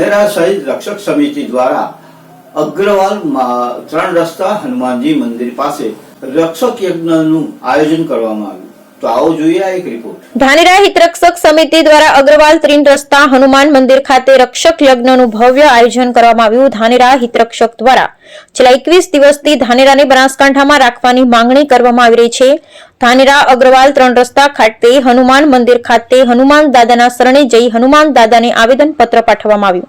ધાનેરા સહિત રક્ષક સમિતિ દ્વારા અગ્રવાલ મા- ત્રણ રસ્તા હનુમાનજી મંદિર પાસે રક્ષક યજ્ઞનું આયોજન અગ્રવાલ ત્રિન હનુમાન મંદિર ખાતે રક્ષક યજ્ઞનું ભવ્ય આયોજન કરવામાં આવ્યું. ધાનેરા હિતરક્ષક દ્વારા છેલ્લા એકવીસ દિવસથી ધાનેરાને બનાસકાંઠામાં રાખવાની માંગણી કરવામાં આવી રહી છે. ધાનેરા અગ્રવાલ ત્રણ રસ્તા ખાતે હનુમાન મંદિર ખાતે હનુમાન દાદાના શરણે જઈ હનુમાન દાદાને આવેદન પત્ર પાઠવવામાં આવ્યું.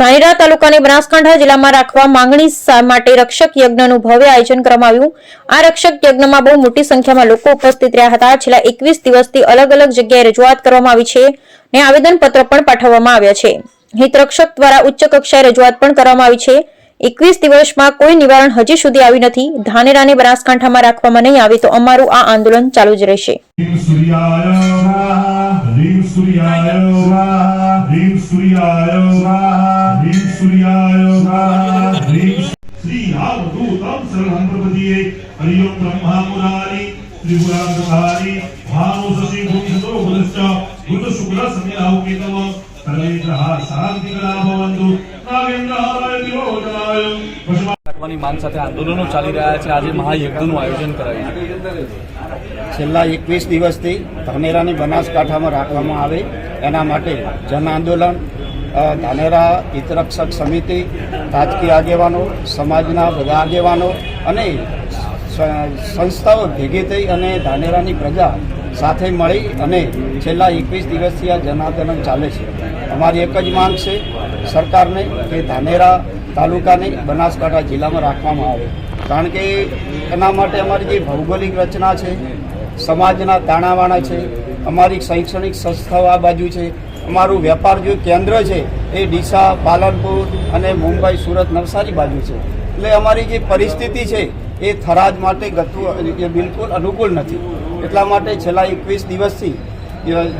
ધાનેરા તાલુકાને બનાસકાંઠા જિલ્લામાં રાખવા માંગણી માટે રક્ષક યજ્ઞનું ભવ્ય આયોજન કરવામાં આવ્યું. આ રક્ષક યજ્ઞમાં બહુ મોટી સંખ્યામાં લોકો ઉપસ્થિત રહ્યા હતા. છેલ્લા એકવીસ દિવસથી અલગ અલગ જગ્યાએ રજૂઆત કરવામાં આવી છે અને આવેદન પત્ર પણ પાઠવવામાં આવ્યા છે. હિતરક્ષક દ્વારા ઉચ્ચ કક્ષાએ રજૂઆત પણ કરવામાં આવી છે. એકવીસ દિવસમાં કોઈ નિવારણ હજી સુધી આવ્યું નથી. ધાનેરાને બનાસકાંઠામાં રાખવામાં નહીં આવે તો અમારું આ આંદોલન ચાલુ જ રહેશે. સૂર્યાય સૂર્યાય સૂર્યાય રાખવાની માંગ સાથે આંદોલનો ચાલી રહ્યા છે. આજે મહાયજ્ઞનું આયોજન કરાયું છે. છેલ્લા એકવીસ દિવસથી ધાનેરાની બનાસકાંઠામાં રાખવામાં આવે. એના માટે જન આંદોલન ધાનેરા હિતરક્ષક સમિતિ રાજકીય આગેવાનો સમાજના બધા આગેવાનો અને સંસ્થાઓ ભેગી થઈ અને ધાનેરાની પ્રજા સાથે મળી અને છેલ્લા એકવીસ દિવસથી આ જન ચાલે છે. અમારી એક જ માંગ છે, સરકારને કે ધાનેરા તાલુકાને બનાસકાંઠા જિલ્લામાં રાખવામાં આવે. કારણ કે એના માટે અમારી જે ભૌગોલિક રચના છે, સમાજના તાણાવાણા છે, અમારી શૈક્ષણિક સંસ્થાઓ આ બાજુ છે, અમારું વેપાર જે કેન્દ્ર છે, એ ડીસા, પાલનપુર અને મુંબઈ, સુરત નવસારી બાજુ છે. એટલે અમારી જે પરિસ્થિતિ છે એ થરાદ માટે ગતું બિલકુલ અનુકૂળ નથી. એટલા માટે છેલ્લા એકવીસ દિવસથી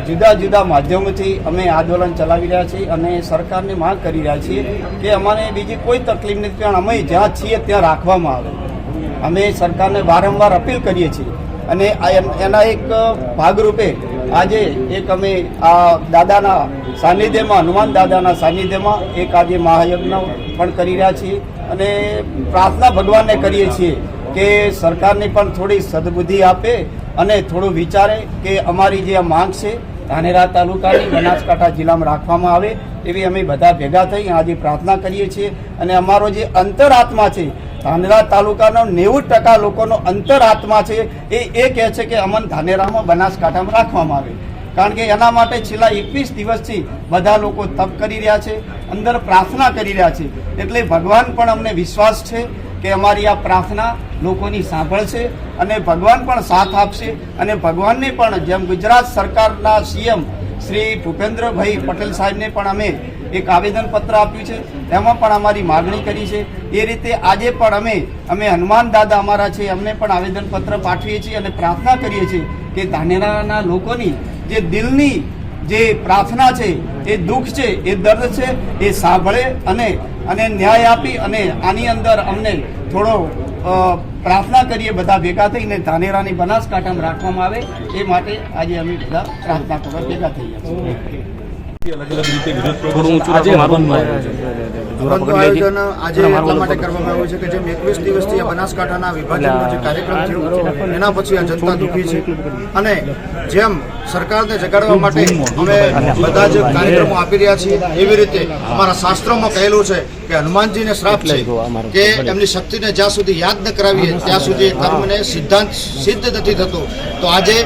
જુદા જુદા માધ્યમોથી અમે આંદોલન ચલાવી રહ્યા છીએ અને સરકારને માંગ કરી રહ્યા છીએ કે અમારે બીજી કોઈ તકલીફ નથી, પણ અમે જ્યાં છીએ ત્યાં રાખવામાં આવે. અમે સરકારને વારંવાર અપીલ કરીએ છીએ. અને એના એક ભાગરૂપે આજે એક અમે આ દાદાના સાનિધ્યમાં, હનુમાન દાદાના સાનિધ્યમાં એક આજે મહાયજ્ઞ પણ કરી રહ્યા છીએ અને પ્રાર્થના ભગવાનને કરીએ છીએ કે સરકારને પણ થોડી સદબુદ્ધિ આપે અને થોડું વિચારે કે અમારી જે આ માંગ છે, ધાનેરા તાલુકાની બનાસકાંઠા જિલ્લામાં રાખવામાં આવે, એવી અમે બધા ભેગા થઈ આજે પ્રાર્થના કરીએ છીએ. અને અમારો જે અંતરાત્મા છે ધાનેરા તાલુકાનો નેવું ટકા લોકોનો અંતરાત્મા છે. એ એ કહે છે કે અમન ધાનેરામાં બનાસકાંઠામાં રાખવામાં આવે. કારણ કે એના માટે છેલ્લા એકવીસ દિવસથી બધા લોકો તપ કરી રહ્યા છે, અંદર પ્રાર્થના કરી રહ્યા છે. એટલે ભગવાન પણ અમને વિશ્વાસ છે કે અમારી આ પ્રાર્થના લોકોની સાંભળશે અને ભગવાન પણ સાથ આપશે. અને ભગવાનને પણ જેમ ગુજરાત સરકારના સીએમ શ્રી ભૂપેન્દ્રભાઈ પટેલ સાહેબને પણ અમે એક આવેદનપત્ર આપ્યું છે. એમાં પણ અમારી માગણી કરી છે. એ રીતે આજે પણ અમે અમે હનુમાન દાદા અમારા છે, અમને પણ આવેદનપત્ર પાઠવીએ છીએ અને પ્રાર્થના કરીએ છીએ કે ધાનેરાના લોકોની જે દિલની જે પ્રાર્થના છે, એ દુઃખ છે, એ દર્દ છે, એ સાંભળે અને અને ન્યાય આપી અને આની અંદર અમને થોડો પ્રાર્થના કરીએ, બધા ભેગા થઈને ધાનેરાની બનાસકાંઠામાં રાખવામાં આવે. એ માટે આજે અમે બધા પ્રાર્થના કરવા ભેગા થઈએ છીએ. અને જેમ સરકારને જગાડવા માટે અમે બધા જ કાર્યક્રમો આપી રહ્યા છીએ એવી રીતે અમારા શાસ્ત્રોમાં કહેલું છે કે હનુમાનજીને શ્રાપ છે કે એમની શક્તિને જ્યાં સુધી યાદ ન કરાવીએ ત્યાં સુધી કર્મને સિદ્ધાંત સિદ્ધ નથી થતો. તો આજે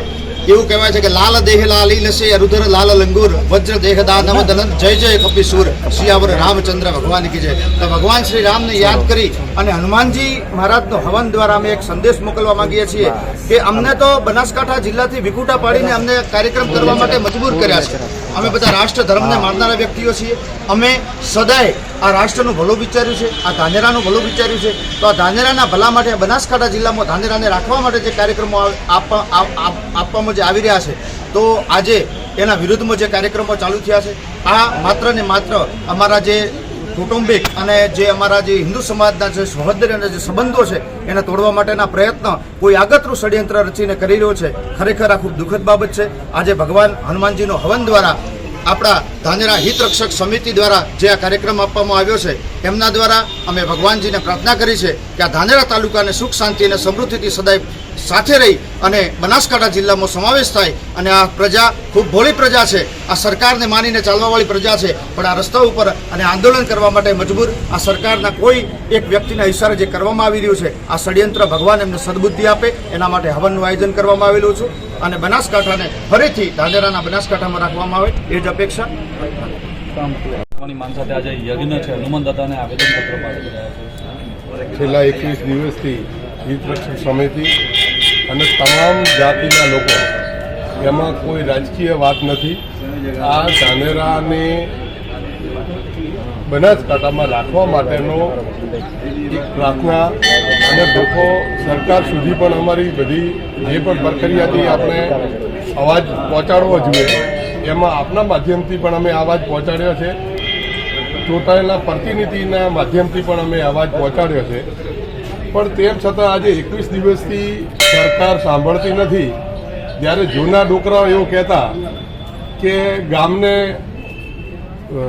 એવું કહેવાય છે કે લાલ દેહ લાલી લસે રુદ્ર લાલ લંગુર, વજ્ર દેહ દાનવ દલન, જય જય કપિસુર, શિયાવર રામચંદ્ર, ભગવાન કી જય. તો ભગવાન શ્રી રામને યાદ કરી અને હનુમાનજી મહારાજનો હવન દ્વારા અમે એક સંદેશ મોકલવા માંગીએ છીએ કે અમને તો બનાસકાંઠા જિલ્લાથી વિકુટા પાડીને અમને કાર્યક્રમ કરવા માટે મજબૂર કર્યા છે. અમે બધા રાષ્ટ્ર ધર્મને માનનારા વ્યક્તિઓ છીએ. અમે સદાય આ રાષ્ટ્રનું ભલું વિચાર્યું છે આ ધાનેરાનું ભલું વિચાર્યું છે. તો આ ધાનેરાના ભલા માટે બનાસકાંઠા જિલ્લામાં ધાનેરાને રાખવા માટે જે કાર્યક્રમો આપવામાં જે આવી રહ્યા છે તો આજે એના વિરુદ્ધમાં જે કાર્યક્રમો ચાલુ થયા છે આ માત્ર ને માત્ર અમારા જે કૌટુંબિક અને જે અમારા જે હિન્દુ સમાજના જે સહોદરી અને જે સંબંધો છે, એને તોડવા માટેના પ્રયત્ન કોઈ આગતરું ષડયંત્ર રચીને કરી રહ્યો છે, ખરેખર આ ખૂબ દુઃખદ બાબત છે. આજે ભગવાન હનુમાનજીનો હવન દ્વારા આપણા ધાનેરા હિત રક્ષક સમિતિ દ્વારા જે આ કાર્યક્રમ આપવામાં આવ્યો છે એમના દ્વારા અમે ભગવાનજીને પ્રાર્થના કરી છે કે આ ધાનેરા તાલુકાને સુખ, શાંતિ અને સમૃદ્ધિથી સદાય સાથે રહી અને બનાસકાંઠા જિલ્લામાં સમાવેશ થાય અને આ પ્રજા ખૂબ ભોળી પ્રજા છે. આ સરકારને માનીને ચાલવાવાળી પ્રજા છે. પણ આ રસ્તા ઉપર અને આંદોલન કરવા માટે મજબૂર આ સરકારના કોઈ એક વ્યક્તિના ઇશારે જે કરવામાં આવી રહ્યું છે આ ષડયંત્ર ભગવાન એમને સદબુદ્ધિ આપે એના માટે હવનનું આયોજન કરવામાં આવેલું છે. અને બનાસકાંઠાને ફરીથી ધાંધેરાના બનાસકાંઠામાં રાખવામાં આવે એ જ અપેક્ષા. સાથે આજે યજ્ઞ છે. હનુમાન દાદાને આવેદનપત્ર પાઠવી રહ્યા છે. છેલ્લા એકવીસ દિવસથી હિત સમિતિ અને તમામ જાતિના લોકો, એમાં કોઈ રાજકીય વાત નથી. આ ધાનેરાને બનાસકાંઠામાં રાખવા માટેનો એક પ્રાર્થના અને લોકો સરકાર સુધી પણ અમારી બધી જે પણ પ્રક્રિયાથી આપણે અવાજ પહોંચાડવો જોઈએ, એમાં આપના માધ્યમથી પણ અમે અવાજ પહોંચાડ્યો છે. ચૂંટાયેલા પ્રતિનિધિના માધ્યમથી પણ અમે અવાજ પહોંચાડ્યો છે. પણ તેમ છતાં આજે એકવીસ દિવસથી સરકાર સાંભળતી નથી. જ્યારે જૂના ડોકરાઓ એવું કહેતા કે ગામને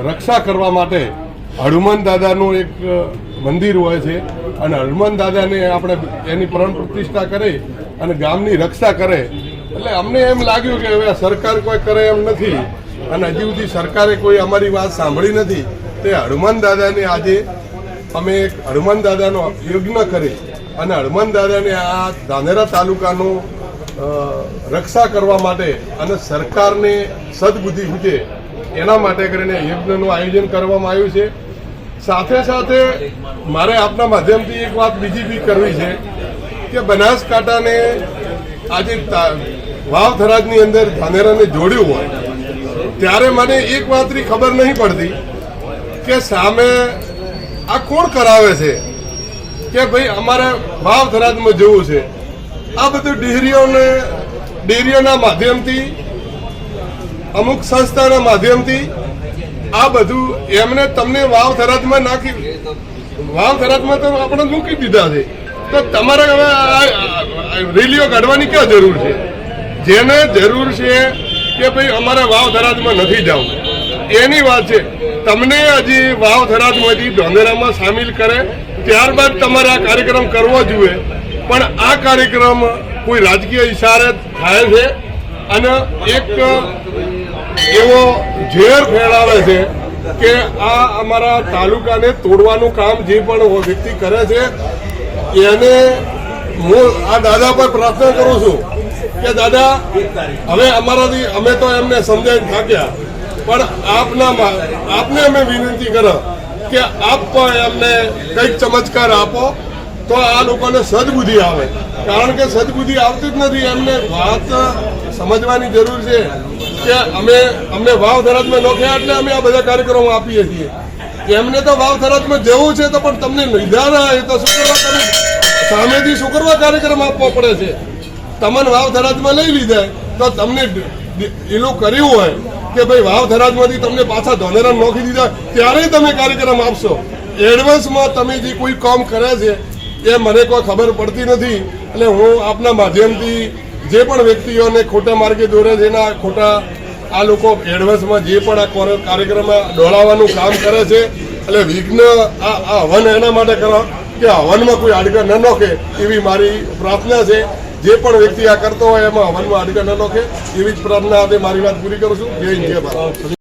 રક્ષા કરવા માટે હનુમાન દાદાનું એક મંદિર હોય છે અને હનુમાન દાદાને આપણે એની પ્રાણ પ્રતિષ્ઠા કરે અને ગામની રક્ષા કરે. એટલે અમને એમ લાગ્યું કે હવે સરકાર કોઈ કરે એમ નથી અને હજી સુધી સરકારે કોઈ અમારી વાત સાંભળી નથી. તે હનુમાન દાદાને આજે અમે એક હનુમાન દાદાનો યજ્ઞ કરી અને હનુમાન દાદાને આ ધાનેરા તાલુકાનું રક્ષા કરવા માટે અને સરકારને સદબુદ્ધિ પૂછે એના માટે કરીને યજ્ઞનું આયોજન કરવામાં આવ્યું છે. સાથે સાથે મારે આપના માધ્યમથી એક વાત બીજી બી કરવી છે કે બનાસકાંઠાને આજે વાવ થરાદની અંદર ધાનેરાને જોડ્યું હોય, ત્યારે મને એક વાતની ખબર નહીં પડતી કે સામે આ કોણ કરાવે છે? કે ભાઈ અમારે વાવ ધરાજમાં જવું છે? આ બધું ડેરીઓને ડેરીઓના માધ્યમથી, અમુક સંસ્થાના માધ્યમથી, આ બધું એમને તમને વાવ ધરાજમાં નાખી, વાવ ધરાજમાં તો આપણે મૂકી દીધા છે. તો તમારે હવે રેલીઓ કાઢવાની ક્યાં જરૂર છે? જેને જરૂર છે કે ભાઈ અમારે વાવ ધરાજમાં નથી જવું. એની વાત છે તમને હજી વાવ થરાદમાંથી ધોંધેરામાં સામેલ કરે, ત્યારબાદ તમારે આ કાર્યક્રમ કરવો જોઈએ. પણ આ કાર્યક્રમ કોઈ રાજકીય ઇશારે થાય છે અને એક એવો ઝેર ફેલાવે છે કે આ અમારા તાલુકાને તોડવાનું કામ જે પણ વ્યક્તિ કરે છે, એને હું આ દાદા પર પ્રાર્થના કરું છું કે દાદા, હવે અમારાથી અમે તો એમને સમજાવી થાક્યા. પણ આપના આપને અમે વિનંતી કરો કે આપ પણ અમને કંઈક ચમત્કાર આપો, તો આ લોકોને સદબુદ્ધિ આવે. કારણ કે સદબુદ્ધિ આવતી જ નથી. એમને વાત સમજવાની જરૂર છે કે અમે અમને વાવ ધરાજમાં નોખ્યા એટલે અમે આ બધા કાર્યક્રમો આપીએ છીએ. એમને તો વાવ ધરાજમાં જવું છે તો પણ તમને નિધાન એ તો શું કરવા સામેથી શું કાર્યક્રમ આપવો પડે છે. તમને વાવ ધરાજમાં લઈ લીધા, તો તમને એલું કર્યું હોય. કે ભાઈ વાવ ધરાજમાંથી તમને પાછા ધોનેરા નોખી દીધા, ત્યારે તમે કાર્યક્રમ આપશો. એડવાન્સમાં તમે જે કોઈ કામ કરે છે, એ મને કોઈ ખબર પડતી નથી. એટલે હું આપના માધ્યમથી જે પણ વ્યક્તિઓને ખોટા માર્ગે દોરે છે, એના ખોટા આ લોકો એડવાન્સમાં જે પણ આ કોર- કાર્યક્રમમાં દોડાવવાનું કામ કરે છે, એટલે વિઘ્ન આ હવન એના માટે કરો કે હવનમાં કોઈ આડકા ન નોખે એવી મારી પ્રાર્થના છે. જે પણ વ્યક્તિ આ કરતો હોય એમાં હવનમાં અડગણ ન નોખે. એવી જ પ્રાર્થના આજે મારી વાત પૂરી કરું છું. જય જય ભારત.